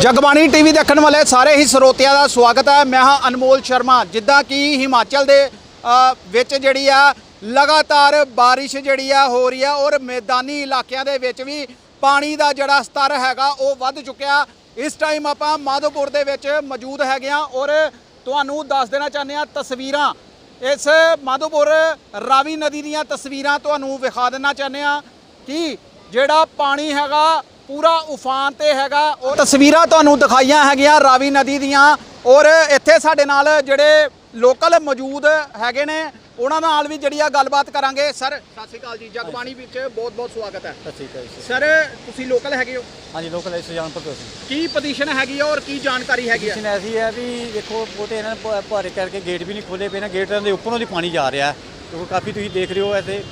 Jagbani TV ਦੇਖਣ ਵਾਲੇ ਸਾਰੇ ਹੀ ਸਰੋਤਿਆਂ ਦਾ ਸਵਾਗਤ ਹੈ। ਮੈਂ ਹਾਂ ਅਨਮੋਲ ਸ਼ਰਮਾ। ਜਿੱਦਾਂ ਕਿ ਹਿਮਾਚਲ ਦੇ ਵਿੱਚ ਜਿਹੜੀ ਆ, ਲਗਾਤਾਰ ਬਾਰਿਸ਼ ਜਿਹੜੀ ਆ ਹੋ ਰਹੀ ਆ ਔਰ ਮੈਦਾਨੀ ਇਲਾਕਿਆਂ ਦੇ ਵਿੱਚ ਵੀ ਪਾਣੀ ਦਾ ਜਿਹੜਾ ਸਤਰ ਹੈਗਾ ਉਹ ਵੱਧ ਚੁੱਕਿਆ। ਇਸ ਟਾਈਮ ਆਪਾਂ ਮਾਧੋਪੁਰ ਦੇ ਵਿੱਚ ਮੌਜੂਦ ਹੈਗੇ ਆ ਔਰ ਤੁਹਾਨੂੰ ਦੱਸ ਦੇਣਾ ਚਾਹੁੰਦੇ ਆ ਤਸਵੀਰਾਂ। ਇਸ ਮਾਧੋਪੁਰ ਰਾਵੀ ਨਦੀ ਦੀਆਂ ਤਸਵੀਰਾਂ ਤੁਹਾਨੂੰ ਵਿਖਾ ਦੇਣਾ ਚਾਹੁੰਦੇ ਆ ਕਿ ਜਿਹੜਾ ਪਾਣੀ ਹੈਗਾ ਪੂਰਾ ਉਫਾਨ ਤੇ ਹੈਗਾ। ਉਹ ਤਸਵੀਰਾਂ ਤੁਹਾਨੂੰ ਦਿਖਾਈਆਂ ਹੈਗੀਆਂ ਰਾਵੀ ਨਦੀ ਦੀਆਂ ਔਰ ਇੱਥੇ ਸਾਡੇ ਨਾਲ ਜਿਹੜੇ ਲੋਕਲ ਮੌਜੂਦ ਹੈਗੇ ਨੇ ਉਹਨਾਂ ਨਾਲ ਵੀ ਜਿਹੜੀ ਆ ਗੱਲਬਾਤ ਕਰਾਂਗੇ। ਸਰ ਸਤਿ ਸ਼੍ਰੀ ਅਕਾਲ ਜੀ। ਜਗਬਾਣੀ ਵਿੱਚ ਬਹੁਤ ਬਹੁਤ ਸਵਾਗਤ ਹੈ। ਸਤਿ ਸ਼੍ਰੀ ਅਕਾਲ ਜੀ। ਸਰ ਤੁਸੀਂ ਲੋਕਲ ਹੈਗੇ ਹੋ? ਹਾਂਜੀ ਲੋਕਲ ਐਸ ਸੁਜਾਨਪੁਰ ਤੋਂ ਸੀ ਕੀ ਪੋਜੀਸ਼ਨ ਹੈਗੀ ਆ ਔਰ ਕੀ ਜਾਣਕਾਰੀ ਹੈਗੀ ਆ? ਪੋਜੀਸ਼ਨ ਐਸੀ ਹੈ ਵੀ ਦੇਖੋ ਬਹੁਤੇ ਇਹਨਾਂ ਨੇ ਭਾਰੇ ਕਰਕੇ ਗੇਟ ਵੀ ਨਹੀਂ ਖੋਲੇ ਪਏ ਨਾ। ਗੇਟਾਂ ਦੇ ਉੱਪਰੋਂ ਦੀ ਪਾਣੀ ਜਾ ਰਿਹਾ ਹੈ। ਕਿਉਂਕਿ ਕਾਫੀ ਤੁਸੀਂ ਦੇਖ ਰਹੇ ਹੋ ਐਸੇ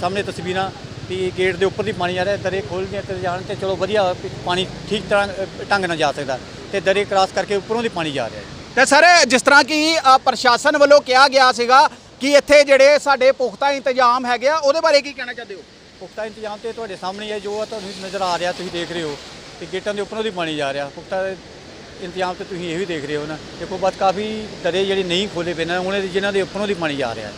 ਸਾਹਮਣੇ ਤਸਵੀਰਾਂ। ਵੀ ਗੇਟ ਦੇ ਉੱਪਰ ਦੀ ਪਾਣੀ ਆ ਰਿਹਾ ਦਰੇ ਖੋਲ੍ਹਦੀਆਂ ਤੇ ਜਾਣ ਤੇ ਚਲੋ ਵਧੀਆ ਪਾਣੀ ਠੀਕ ਤਰ੍ਹਾਂ ਢੰਗ ਨਾਲ ਜਾ ਸਕਦਾ ਤੇ ਦਰੇ ਕ੍ਰਾਸ ਕਰਕੇ ਉੱਪਰੋਂ ਦੀ ਪਾਣੀ ਜਾ ਰਿਹਾ ਹੈ। ਤੇ ਸਰ ਜਿਸ ਤਰ੍ਹਾਂ ਕਿ ਪ੍ਰਸ਼ਾਸਨ ਵੱਲੋਂ ਕਿਹਾ ਗਿਆ ਸੀਗਾ ਕਿ ਇੱਥੇ ਜਿਹੜੇ ਸਾਡੇ ਪੁਖਤਾ ਇੰਤਜ਼ਾਮ ਹੈਗੇ ਆ ਉਹਦੇ ਬਾਰੇ ਕੀ ਕਹਿਣਾ ਚਾਹਦੇ ਹੋ? ਪੁਖਤਾ ਇੰਤਜ਼ਾਮ ਤੇ ਤੁਹਾਡੇ ਸਾਹਮਣੇ ਹੈ ਜੋ ਤੁਹਾਨੂੰ ਨਜ਼ਰ ਆ ਰਿਹਾ ਤੁਸੀਂ ਦੇਖ ਰਹੇ ਹੋ ਕਿ ਗੇਟਾਂ ਦੇ ਉੱਪਰੋਂ ਦੀ ਪਾਣੀ ਜਾ ਰਿਹਾ। ਪੁਖਤਾ ਇੰਤਜ਼ਾਮ ਤੇ ਤੁਸੀਂ ਇਹ ਵੀ ਦੇਖ ਰਹੇ ਹੋ ਨਾ। ਦੇਖੋ ਬਾਤ ਕਾਫੀ ਦਰੇ ਜਿਹੜੇ ਨਹੀਂ ਖੋਲੇ ਪਏ ਨੇ ਉਹਨਾਂ ਦੇ ਜਿਨ੍ਹਾਂ ਦੇ ਉੱਪਰੋਂ ਦੀ ਪਾਣੀ ਜਾ ਰਿਹਾ ਹੈ।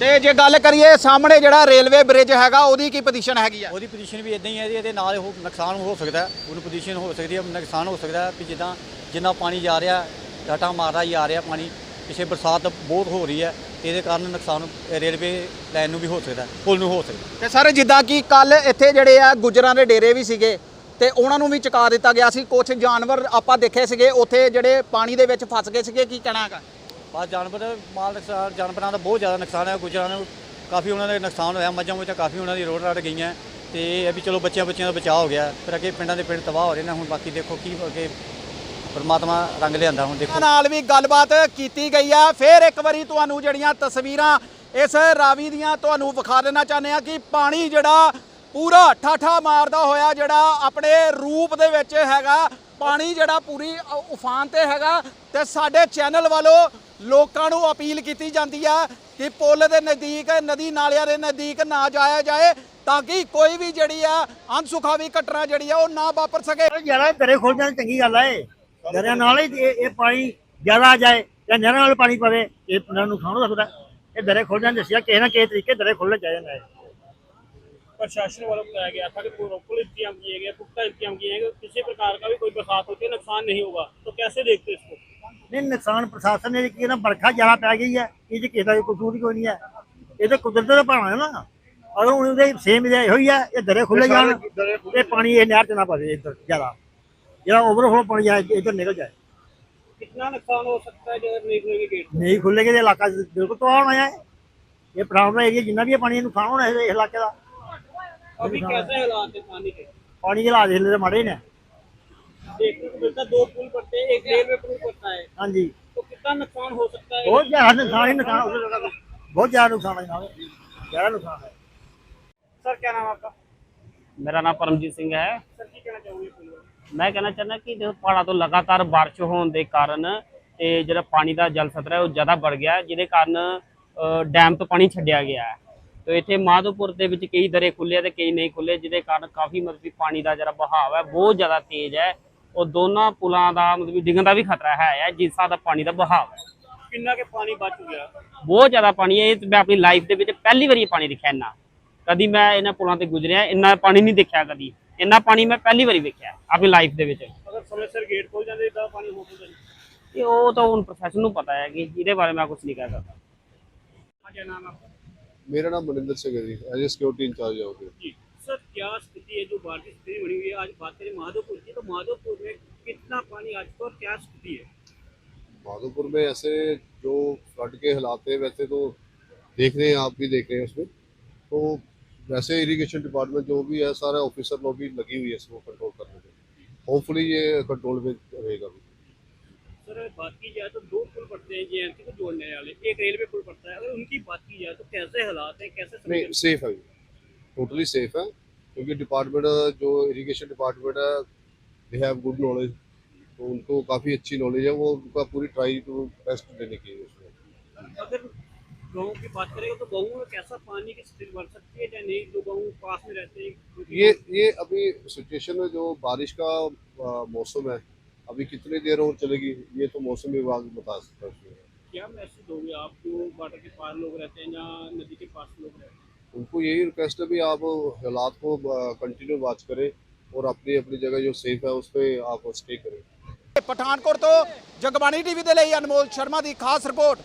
ਤੇ ਜੇ ਗੱਲ ਕਰੀਏ ਸਾਹਮਣੇ ਜਿਹੜਾ ਰੇਲਵੇ ਬ੍ਰਿਜ ਹੈਗਾ ਉਹਦੀ ਕੀ ਪੋਜੀਸ਼ਨ ਹੈਗੀ ਆ ਉਹਦੀ ਪੋਜੀਸ਼ਨ ਵੀ ਇਦਾਂ ਹੀ ਹੈ ਜੀ ਇਹਦੇ ਨਾਲ ਉਹ ਨੁਕਸਾਨ ਹੋ ਸਕਦਾ। ਉਹਨੂੰ ਪੋਜੀਸ਼ਨ ਹੋ ਸਕਦੀ ਹੈ ਨੁਕਸਾਨ ਹੋ ਸਕਦਾ ਵੀ ਜਿੱਦਾਂ ਜਿੰਨਾ ਪਾਣੀ ਜਾ ਰਿਹਾ ਡਾਟਾ ਮਾਰਦਾ ਹੀ ਆ ਰਿਹਾ ਪਾਣੀ ਪਿਛੇ ਬਰਸਾਤ ਬਹੁਤ ਹੋ ਰਹੀ ਹੈ ਇਹਦੇ ਕਾਰਨ ਨੁਕਸਾਨ ਰੇਲਵੇ ਲਾਈਨ ਨੂੰ ਵੀ ਹੋ ਸਕਦਾ ਪੁਲ ਨੂੰ ਹੋ ਸਕਦਾ ਤੇ ਸਰ ਜਿੱਦਾਂ ਕਿ ਕੱਲ ਇੱਥੇ ਜਿਹੜੇ ਆ ਗੁਜਰਾਂ ਦੇ ਡੇਰੇ ਵੀ ਸੀਗੇ ਤੇ ਉਹਨਾਂ ਨੂੰ ਵੀ ਚੁਕਾ ਦਿੱਤਾ ਗਿਆ ਸੀ ਕੁਝ ਜਾਨਵਰ ਆਪਾਂ ਦੇਖੇ ਸੀਗੇ ਉੱਥੇ ਜਿਹੜੇ ਪਾਣੀ ਦੇ ਵਿੱਚ ਫਸ ਗਏ ਸੀਗੇ ਕੀ ਕਹਿਣਾ ਹੈਗਾ ਬਸ ਜਾਨਵਰ, ਮਾਲ ਨੁਕਸਾਨ, ਜਾਨਵਰਾਂ ਦਾ ਬਹੁਤ ਜ਼ਿਆਦਾ ਨੁਕਸਾਨ ਹੈ, ਗੁਜਰਾਂ ਨੂੰ ਕਾਫੀ ਉਹਨਾਂ ਦੇ ਨੁਕਸਾਨ ਹੋਇਆ, ਮੱਝਾਂ ਮੁੱਝਾਂ ਕਾਫੀ ਉਹਨਾਂ ਦੀ ਰੋੜ ਰੜ ਗਈਆਂ। ਤੇ ਇਹ ਵੀ ਚਲੋ ਬੱਚਿਆਂ ਬੱਚਿਆਂ ਦਾ ਬਚਾਅ ਹੋ ਗਿਆ। ਫਿਰ ਅੱਗੇ ਪਿੰਡਾਂ ਦੇ ਪਿੰਡ ਤਬਾਹ ਹੋ ਰਹੇ ਨੇ, ਹੁਣ ਬਾਕੀ ਦੇਖੋ ਕੀ ਅੱਗੇ ਪਰਮਾਤਮਾ ਰੰਗ ਲਿਆਂਦਾ, ਹੁਣ ਦੇਖੋ। ਨਾਲ ਵੀ ਗੱਲਬਾਤ ਕੀਤੀ ਗਈ ਆ। ਫਿਰ ਇੱਕ ਵਾਰੀ ਤੁਹਾਨੂੰ ਜਿਹੜੀਆਂ ਤਸਵੀਰਾਂ ਇਸ ਰਾਵੀ ਦੀਆਂ ਤੁਹਾਨੂੰ ਵਿਖਾ ਦੇਣਾ ਚਾਹੁੰਦੇ ਆ ਕਿ ਪਾਣੀ ਜਿਹੜਾ ਪੂਰਾ ਠਾਠਾ ਮਾਰਦਾ ਹੋਇਆ ਜਿਹੜਾ ਆਪਣੇ ਰੂਪ ਦੇ ਵਿੱਚ ਹੈਗਾ ਪਾਣੀ ਜਿਹੜਾ ਪੂਰੀ ਉਫਾਨ ਤੇ ਹੈਗਾ ਤੇ ਸਾਡੇ ਚੈਨਲ ਵੱਲੋਂ ਲੋਕਾਂ ਨੂੰ ਅਪੀਲ ਕੀਤੀ ਜਾਂਦੀ ਆ ਕਿ ਪੁਲ ਦੇ ਨਜ਼ਦੀਕ, ਨਦੀ ਨਾਲਿਆਂ ਦੇ ਨਜ਼ਦੀਕ ਨਾ ਜਾਇਆ ਜਾਏ ਤਾਂ ਕਿ ਕੋਈ ਵੀ ਜਿਹੜੀ ਆ ਅਨਸੁਖਾਵੀ ਘਟਨਾ ਜਿਹੜੀ ਆ ਉਹ ਨਾ ਵਾਪਰ ਸਕੇ। ਜ਼ਿਆਦਾ ਦਰੇ ਖੋਲ ਜਾਣ ਚੰਗੀ ਗੱਲ ਹੈ ਦਰਿਆ ਨਾਲ ਹੀ ਇਹ ਪਾਣੀ ਜ਼ਿਆਦਾ ਜਾਏ ਜਾਂ ਨਹਿਰਾਂ ਨਾਲ ਪਾਣੀ ਪਵੇ, ਇਹ ਨੂੰ ਨੁਕਸਾਨ ਹੋ ਸਕਦਾ ਇਹ ਦਰੇ ਖੋਲ ਜਾਣ ਦੱਸਿਆ, ਕਿਸੇ ਨਾ ਕਿਸੇ ਤਰੀਕੇ ਦਰੇ ਖੋਲਣੇ ਚਾਹੀਦੇ ਨੇ प्रशासन वालों को बताया गया था कि प्रॉपर इंतजाम किए गए पुख्ता इंतजाम किए गए किसी प्रकार का भी कोई बरसात होती है नुकसान नहीं होगा तो कैसे देखते हैं इसको ਨਹੀਂ ਨੁਕਸਾਨ ਪ੍ਰਸ਼ਾਸਨ ਨੇ ਕੀ ਨਾ ਬਰਖਾ ਜ਼ਿਆਦਾ ਪੈ ਗਈ ਹੈ ਇਹ ਚ ਕਿਸੇ ਦਾ ਕੋਈ ਕਸੂਰ ਹੀ ਕੋਈ ਨਹੀਂ ਹੈ ਇਹ ਤਾਂ ਕੁਦਰਤ ਦਾ ਭਾਣਾ ਹੈ ਨਾ ਅਗਰ ਹੁਣ ਉਹਦੇ ਸੇਮ ਇਹਦਾ ਇਹੋ ਹੀ ਹੈ ਇਹ ਦਰੇ ਖੁੱਲੇ ਜਾਣ ਤੇ ਪਾਣੀ ਇਹ ਨਹਿਰ ਚ ਨਾ ਪਵੇ ਇੱਧਰ ਜ਼ਿਆਦਾ ਜਿਹੜਾ ਓਵਰਫਲੋ ਪਾਣੀ ਆ ਇੱਧਰ ਨਿਕਲ ਜਾਏ कितना नुकसान हो सकता है अगर नहीं खुलेंगे गेट ਨਹੀਂ ਖੁੱਲੇਗੇ ਤੇ ਇਲਾਕਾ ਬਿਲਕੁਲ ਤਬਾਹ ਹੋਣਾ ਹੈ ਇਹ ਪ੍ਰਾਂਤ ਦਾ ਏਰੀਆ ਜਿੰਨਾ ਵੀ ਹੈ ਪਾਣੀ ਨੁਕਸਾਨ ਹੋਣਾ ਹੈ ਇਸ ਇਲਾਕੇ ਦਾ अभी कैसे हालात है पानी के ਪਾਣੀ ਦੇ ਹਾਲਾਤ ਹਿੱਲੇ ਮਾੜੇ ਨੇ देखने को मिलता है दो पुल पड़ते हैं एक रेलवे पुल पड़ता है ਹਾਂਜੀ तो कितना नुकसान हो सकता है ਬਹੁਤ ਜ਼ਿਆਦਾ ਨੁਕਸਾਨ ਹੀ ਨੁਕਸਾਨ ਹੋ ਸਕਦਾ ਬਹੁਤ ਜ਼ਿਆਦਾ ਨੁਕਸਾਨ ਹੈ ਨਾਲ ਜ਼ਿਆਦਾ ਨੁਕਸਾਨ ਹੈ सर क्या नाम है आपका ਮੇਰਾ ਨਾਮ ਪਰਮਜੀਤ ਸਿੰਘ ਹੈ सर की कहना चाहोगे पुल बारे? ਮੈਂ ਕਹਿਣਾ ਚਾਹੁੰਦਾ ਕਿ ਦੇਖੋ ਪਹਾੜਾਂ ਤੋਂ ਲਗਾਤਾਰ ਬਾਰਿਸ਼ ਹੋਣ ਦੇ ਕਾਰਨ ਤੇ ਜਿਹੜਾ ਪਾਣੀ ਦਾ ਜਲ ਸਤਰ ਹੈ ਉਹ ਜ਼ਿਆਦਾ ਵੱਧ ਗਿਆ ਹੈ, ਜਿਹਦੇ ਕਾਰਨ ਅ, ਡੈਮ ਤੋਂ ਪਾਣੀ ਛੱਡਿਆ ਗਿਆ ਹੈ ਤੇ ਇੱਥੇ ਮਾਧੋਪੁਰ ਦੇ ਵਿੱਚ ਕਈ ਦਰੇ ਖੁੱਲੇ ਤੇ ਕਈ ਨਹੀਂ ਖੁੱਲੇ ਜਿਹਦੇ ਕਾਰਨ ਕਾਫੀ ਮਤਲਬ ਕਿ ਪਾਣੀ ਦਾ ਜਿਹੜਾ ਬਹਾਵ ਹੈ ਬਹੁਤ ਜ਼ਿਆਦਾ ਤੇਜ਼ ਹੈ। ਉਹ ਦੋਨਾਂ ਪੁਲਾਂ ਦਾ ਮਤਲਬ ਡਿੱਗਣ ਦਾ ਵੀ ਖਤਰਾ ਹੈ ਹੈ ਜਿਸ ਦਾ ਪਾਣੀ ਦਾ ਬਹਾਵ ਹੈ। ਕਿੰਨਾ ਕੇ ਪਾਣੀ ਬਚ ਗਿਆ? ਬਹੁਤ ਜ਼ਿਆਦਾ ਪਾਣੀ ਹੈ। ਮੈਂ ਆਪਣੀ ਲਾਈਫ ਦੇ ਵਿੱਚ ਪਹਿਲੀ ਵਾਰੀ ਪਾਣੀ ਦੇਖਿਆ ਇੰਨਾ। ਕਦੀ ਮੈਂ ਇਹਨਾਂ ਪੁਲਾਂ ਤੇ ਗੁਜ਼ਰਿਆ ਇੰਨਾ ਪਾਣੀ ਨਹੀਂ ਦੇਖਿਆ ਕਦੀ। ਇੰਨਾ ਪਾਣੀ ਮੈਂ ਪਹਿਲੀ ਵਾਰੀ ਵੇਖਿਆ ਆਪਣੀ ਲਾਈਫ ਦੇ ਵਿੱਚ। ਅਗਰ ਸਮੇਂ ਗੇਟ ਖੋਲ ਜਾਂਦੇ ਤਾਂ ਪਾਣੀ ਹੋ ਜਾਂਦਾ ਇਹ ਉਹ ਤਾਂ ਹੁਣ ਪ੍ਰੋਫੈਸ਼ਨ ਨੂੰ ਪਤਾ ਹੈ ਕਿ ਇਹਦੇ ਬਾਰੇ ਮੈਂ ਕੁਝ ਨਹੀਂ ਕਹਿ ਸਕਦਾ। ਕੀ ਨਾਮ ਹੈ मेरा नाम मनिंदर सिंह है एज ए सिक्योरिटी इंचार्ज है सर क्या स्थिति है? जो बाढ़ की स्थिति बनी हुई है आज बात करें माधोपुर की तो माधोपुर में कितना पानी आ चुका और क्या स्थिति है? माधोपुर में ऐसे जो फ्लड के हालात है वैसे तो देख रहे हैं आप भी देख रहे हैं उसमें। तो वैसे इरिगेशन डिपार्टमेंट जो भी है सारे ऑफिसर लोग भी लगी हुई है इसको कंट्रोल करने में। होपफुली ये कंट्रोल में रहेगा भी। सर बात की जाए तो दो पुल पड़ते हैं जेएमसी को जोड़ने वाले। एक रेलवे पुल पड़ता है। अगर उनकी बात की जाए तो कैसे हालात है? कैसे नहीं सेफ़ है। टोटली सेफ़ है। क्योंकि डिपार्टमेंट जो इरिगेशन डिपार्टमेंट है दे हैव गुड नॉलेज तो उनको काफ़ी अच्छी नॉलेज है। वो उनका पूरी ट्राई टू बेस्ट देने की उसमें। अगर गाँव की बात करें तो गाँव में कैसा पानी की स्थिति बढ़ सकती है या नहीं? जो गाँव पास में रहते हैं ये ये अभी सिचुएशन में जो बारिश का मौसम है अभी कितनी देर और चलेगी ये तो मौसम विभाग बता सकता है क्या मैसेज दोगे आप जो वाटर के पार लोग रहते हैं या नदी के पास लोग रहते हैं उनको यही रिक्वेस्ट है भी आप हालात को कंटिन्यू वॉच करें और अपनी अपनी जगह जो सेफ है उस पर आप स्टे करें ਪਠਾਨਕੋਟ ਤੋਂ ਜਗਬਾਣੀ ਟੀਵੀ ਦੇ ਲਈ ਅਨਮੋਲ ਸ਼ਰਮਾ ਦੀ ਖਾਸ ਰਿਪੋਰਟ